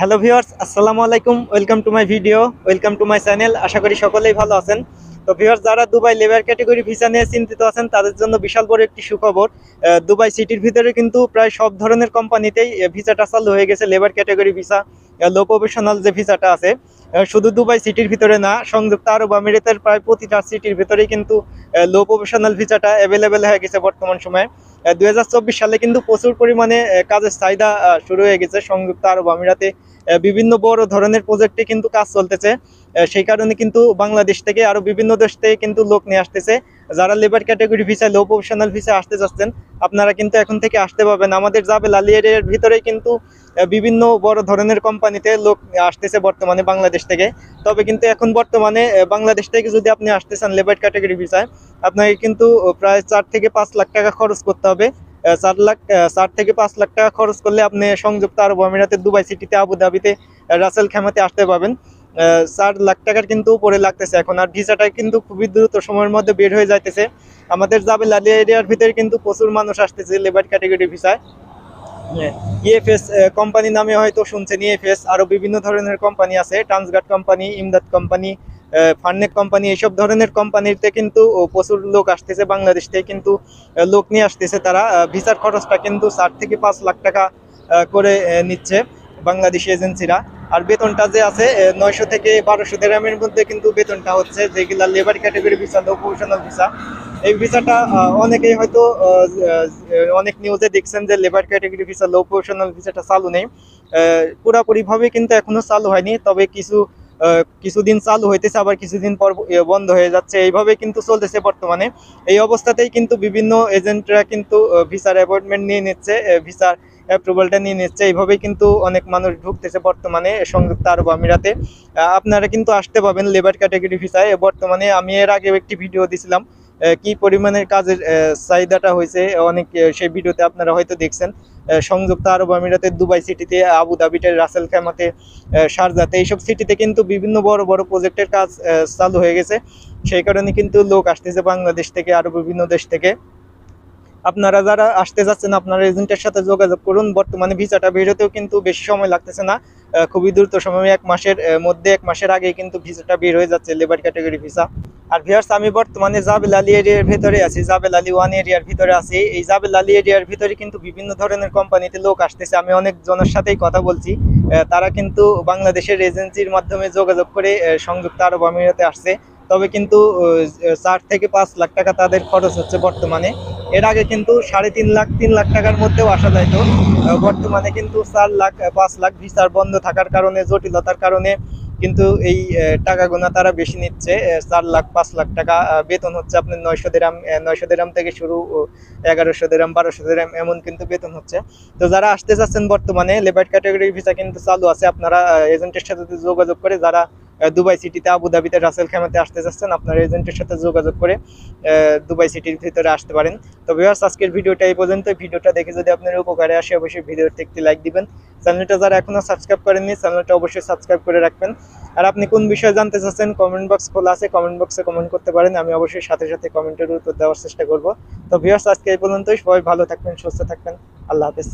Hello viewers আসসালামু আলাইকুম। Welcome to my video, welcome to my channel. আশা করি সকলেই ভালো আছেন। তো ভিওর্স যারা দুবাই লেবার ক্যাটেগরি ভিসা নিয়ে চিন্তিত আছেন, তাদের জন্য বিশাল বড় একটি সুখবর। দুবাই সিটির ভিতরে কিন্তু প্রায় সব ধরনের কোম্পানিতেই ভিসাটা চালু হয়ে গেছে labour category visa low professional যে ভিসাটা আছে। শুধু দুবাই সিটির ভিতরে না, সংযুক্ত আরব আমিরাতের প্রায় প্রতিটা সিটির ভিতরেই কিন্তু লো প্রফেশনাল ভিসাটা অ্যাভেলেবেল হয়ে গেছে বর্তমান সময়ে। দুই সালে কিন্তু প্রচুর পরিমাণে কাজের চাহিদা শুরু হয়ে গেছে সংযুক্ত আরব আমিরাতে। বিভিন্ন বড় ধরনের প্রজেক্টে কিন্তু কাজ চলতেছে। সেই কারণে কিন্তু বাংলাদেশ থেকে আরও বিভিন্ন দেশ থেকে কিন্তু লোক নিয়ে আসতেছে। যারা labour category visa low professional visa আসতে যাচ্ছেন আপনারা কিন্তু এখন থেকে আসতে পারবেন। আমাদের জাবেল আলী এরিয়ার ভিতরে কিন্তু বিভিন্ন বড় ধরনের কোম্পানিতে লোক আসতেছে বর্তমানে বাংলাদেশ থেকে। তবে কিন্তু এখন বর্তমানে বাংলাদেশ থেকে যদি আপনি আসতে চান লেবার ক্যাটাগরি ভিসায় আপনাকে কিন্তু প্রায় চার থেকে পাঁচ লাখ টাকা খরচ করতে হবে। চার লাখ চার থেকে পাঁচ লাখ টাকা খরচ করলে আপনি সংযুক্ত আরব আমিরাতের দুবাই সিটিতে আবুধাবিতে রাসেল খেমাতে আসতে পারবেন। আহ, চার লাখ টাকার কিন্তু উপরে লাগতেছে। এখন আর ভিসাটা কিন্তু খুবই দ্রুত সময়ের মধ্যে বের হয়ে যাইতেছে। আমাদের জাবেল লালিয়া এরিয়ার ভিতরে কিন্তু প্রচুর মানুষ আসতেছে লেবার ক্যাটাগরি ভিসায় ইএফএস কোম্পানি নামে হয়তো শুনছেন। ইএফএস আরও বিভিন্ন ধরনের কোম্পানি আছে। Transguard company Imdad company Farnek company এইসব ধরনের কোম্পানিতে কিন্তু প্রচুর লোক আসতেছে বাংলাদেশ থেকে কিন্তু লোক নিয়ে আসতেছে তারা। ভিসার খরচটা কিন্তু চার থেকে পাঁচ লাখ টাকা করে নিচ্ছে। বাংলাদেশি এজেন্সিরা। আর বেতনটা যে আছে নয়শো থেকে বারোশো দেরামের মধ্যে কিন্তু বেতনটা হচ্ছে যেগুলা labour category visa low professional visa এই ভিসাটা অনেকেই হয়তো অনেক নিউজে দেখছেন যে labour category visa low professional ভিসাটা চালু নেই। পুরাপুরি ভাবে কিন্তু এখনও চালু হয়নি, তবে কিছু কিছুদিন চালু হইতেছে, আবার কিছুদিন পর বন্ধ হয়ে যাচ্ছে। এইভাবে কিন্তু চলতেছে বর্তমানে। এই অবস্থাতেই কিন্তু বিভিন্ন এজেন্টরা কিন্তু ভিসার অ্যাপয়েন্টমেন্ট নিয়ে নিচ্ছে ভিসার অ্যাপ্রুভালটা নিয়ে নিচ্ছে। এইভাবেই কিন্তু অনেক মানুষ ঢুকতেছে বর্তমানে সংযুক্ত আরব আমিরাতে। আপনারা কিন্তু আসতে পাবেন লেবার ক্যাটাগরি ভিসায় বর্তমানে আমি এর আগে একটি ভিডিও দিছিলাম কি পরিমাণের কাজের চাহিদাটা হয়েছে। অনেক সেই ভিডিওতে আপনারা হয়তো দেখছেন সংযুক্ত আরব আমিরাতের দুবাই সিটিতে আবু ধাবিতে, রাসেল খেমাতে শারজাতে এইসব সিটিতে কিন্তু বিভিন্ন বড় বড় প্রজেক্টের কাজ চালু হয়ে গেছে। সেই কারণে কিন্তু লোক আসতেছে বাংলাদেশ থেকে আরও বিভিন্ন দেশ থেকে। আপনারা যারা আসতে যাচ্ছেন, আপনারা এজেন্টের সাথে যোগাযোগ করুন। বর্তমানে ভিসাটা বেরোতেও কিন্তু বেশি সময় লাগতেছে না। খুবই দ্রুত সময় এক মাসের মধ্যে এক মাসের আগেই কিন্তু ভিসাটা বের হয়ে যাচ্ছে লেবার ক্যাটাগরি ভিসা। আর ভিয়ার্স আমি বর্তমানে জাবেল আলী এরিয়ার ভিতরে আছি। জাবেল আলী ওয়ান এরিয়ার ভিতরে আছি। এই জাবেল আলী এরিয়ার ভিতরে কিন্তু বিভিন্ন ধরনের কোম্পানিতে লোক আসতেছে। আমি অনেক জনের সাথেই কথা বলছি। তারা কিন্তু বাংলাদেশের এজেন্সির মাধ্যমে যোগাযোগ করে সংযুক্ত আরব আমিরাতে আসছে। তবে কিন্তু চার থেকে পাঁচ লাখ টাকা তাদের খরচ হচ্ছে বর্তমানে। এর আগে কিন্তু সাড়ে তিন লাখ তিন লাখ টাকার মধ্যেও আসা যাইতো। বর্তমানে কিন্তু চার লাখ পাঁচ লাখ ভিসার বন্ধ থাকার কারণে, জটিলতার কারণে কিন্তু এই টাকা গোনা তারা বেশি নিচ্ছে। চার লাখ, পাঁচ লাখ টাকা বেতন হচ্ছে আপনার নয়শো দেরাম নয়শো দেরাম থেকে শুরু এগারোশো দেরাম, বারোশো দেরাম এমন কিন্তু বেতন হচ্ছে। তো যারা আসতে চাচ্ছেন বর্তমানে লেবার ক্যাটাগরি ভিসা কিন্তু চালু আছে, আপনারা এজেন্টের সাথে যোগাযোগ করে যারা দুবাই সিটিতে আবুধাবিতে রাসেল খেমাতে আসতে চাচ্ছেন আপনার এজেন্টের সাথে যোগাযোগ করে দুবাই সিটির ভিতরে আসতে পারেন। তো ভিউয়ার্স আজকের ভিডিওটা এই পর্যন্ত ভিডিওটা দেখে যদি আপনার উপকারে আসে, অবশ্যই ভিডিওতে একটি লাইক দিবেন। চ্যানেলটা যারা এখনও সাবস্ক্রাইব করেননি, চ্যানেলটা অবশ্যই সাবস্ক্রাইব করে রাখবেন। আর আপনি কোন বিষয়ে জানতে চাচ্ছেন কমেন্ট বক্স খোলা আছে কমেন্ট বক্সে কমেন্ট করতে পারেন। আমি অবশ্যই সাথে সাথে কমেন্টের উত্তর দেওয়ার চেষ্টা করব। তো ভিউয়ার্স আজকে এই পর্যন্তই। সবাই ভালো থাকবেন, সুস্থ থাকবেন। আল্লাহ হাফেজ।